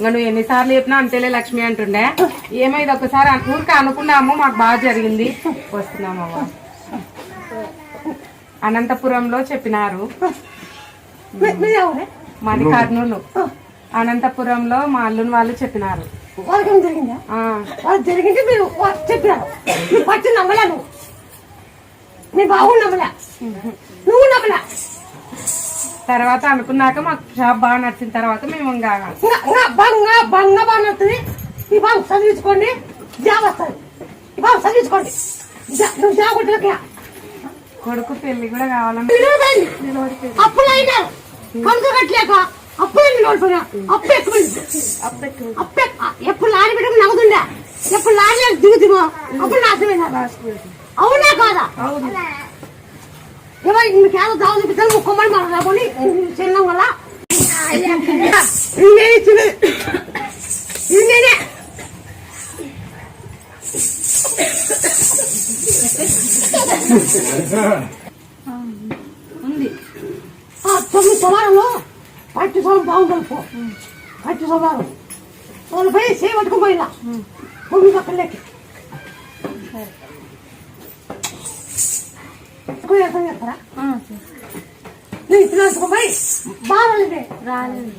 ఇంకా నువ్వు ఎన్నిసార్లు చెప్పినా అంతేలే లక్ష్మి అంటుండే. ఏమైంది ఒకసారి అను- ఊరికే అనుకున్నాము మాకు బాగా జరిగింది. వస్తున్నాము? అవ్వ అనంతపురంలో చెప్పినారు. మీ- మీది మాది కర్నూలు అనంతపురంలో మా అల్లుని వాళ్ళు చెప్పినారు. వాళ్ళకి జరిగిందా? ఆ, వాళ్ళు జరిగింది మీరు నువ్వు పచ్చి నమ్మలే నువ్వు? నీ బాబు నమ్మలే? నువ్వు నమ్మలే? తర్వాత అనుకున్నాక మాకు షాప్ బాగా నచ్చిన తర్వాత మేము ఇంకా బంగ బంగ బాగా వస్తుంది ఈ బాబు చదివించుకోండి. జాబ్ వస్తుంది ఈ బాబు చదివించుకోండి. నువ్వు జాబ్ కొడుకు పెళ్ళి కూడా కావాలని అప్పులు అయినారు కనుక కట్టలేక అప్పులు నిలబడిపోయినా అప్పు ఎప్పుడు లారీ నవ్వుతుండే. ఎప్పుడు లారీ అప్పుడు నాశనమైనా అవునా కాదా? మీకు ఏదో దావ చూపిస్తాను ముక్కమని మనం రాబోని చిన్నం వల్ల. ఇది నేనే ఇచ్చింది ఇది నేనే తొమ్మిది సవారంలో పట్టి సోమం బాగుంటుంది పో పట్టి సోమవారం. వాళ్ళు పోయి చేయి పట్టుకుని పోయినా తొమ్మిది అక్కడికి అర్థం చేస్తారా నేను ఇట్లా పోయి బాగాలేదు. రాలేదు.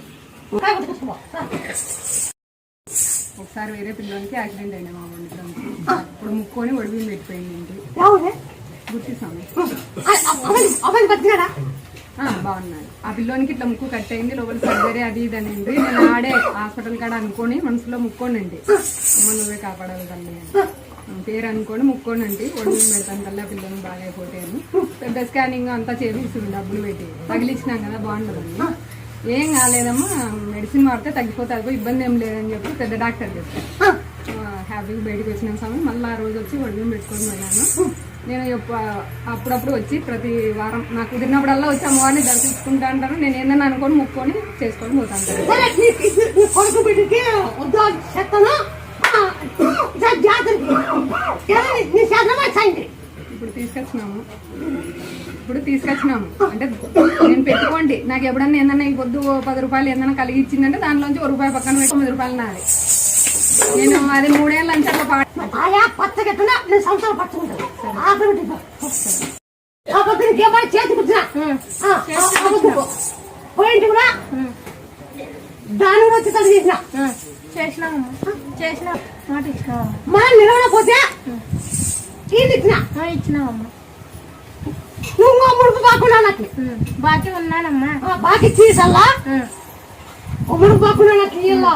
ఒకసారి వేరే పిల్లలకి యాక్సిడెంట్ అయినా మా వండుతానికి ఇప్పుడు ముక్కొని ఒడిబియ్యం పెట్టిపోయింది బాగున్నాడు. ఆ పిల్లోనికి ఇట్లా ముక్కు కట్ అయింది లోపల సర్జరీ అది ఇది అనింది. నేను ఆడే హాస్పిటల్ కాడ అనుకొని మనసులో ముక్కోనండి అమ్మ నువ్వే కాపాడాలి తల్లి పేరు అనుకొని ముక్కోనండి. ఒడిని పెడతాను కల్లా పిల్లలు బాగా పెద్ద స్కానింగ్ అంతా చేపిస్తుంది డబ్బులు పెట్టి. తగిలిచ్చినాం కదా బాగుంటుందండి ఏం కాలేదమ్మా మెడిసిన్ వాడితే తగ్గిపోతుంది ఇబ్బంది ఏం లేదని చెప్పి పెద్ద డాక్టర్ చెప్పారు హ్యాపీగా బయటకు వచ్చిన సమయం మళ్ళీ ఆ రోజు వచ్చి ఒడిని పెట్టుకొని పోయాను నేను అప్పుడప్పుడు వచ్చి ప్రతి వారం నాకు కుదిరినప్పుడల్లా వచ్చి అమ్మవారిని దర్శించుకుంటా అంటాను. నేను ఏందని అనుకొని ముక్కొని చేసుకొని పోతాను ఇప్పుడు తీసుకొచ్చినాము ఇప్పుడు తీసుకొచ్చినాము అంటే నేను పెట్టుకోండి. నాకు ఎప్పుడన్నా ఏందన్నా ఈ పొద్దు పది రూపాయలు ఏందన్నా కలిగి ఇచ్చిందంటే దానిలోంచి ఒక రూపాయి పక్కన పెట్టి తొమ్మిది రూపాయలు నాది. నేను అది మూడేళ్ళ నుంచి అట్లా పాట దాని వచ్చి చేసిన. చేసినా. మాట ఇచ్చినామమ్మా మనం నిలవకపోతే ఇది ఇచ్చిన ఆ, ఇచ్చినామమ్మా నువ్వు ముడుపు కాకుండా నాకు. బాకీ ఉన్నానమ్మా. బాకీ తీసల్లా. ముడుపు కాకుండా నాకు ఇయ్యల్లో?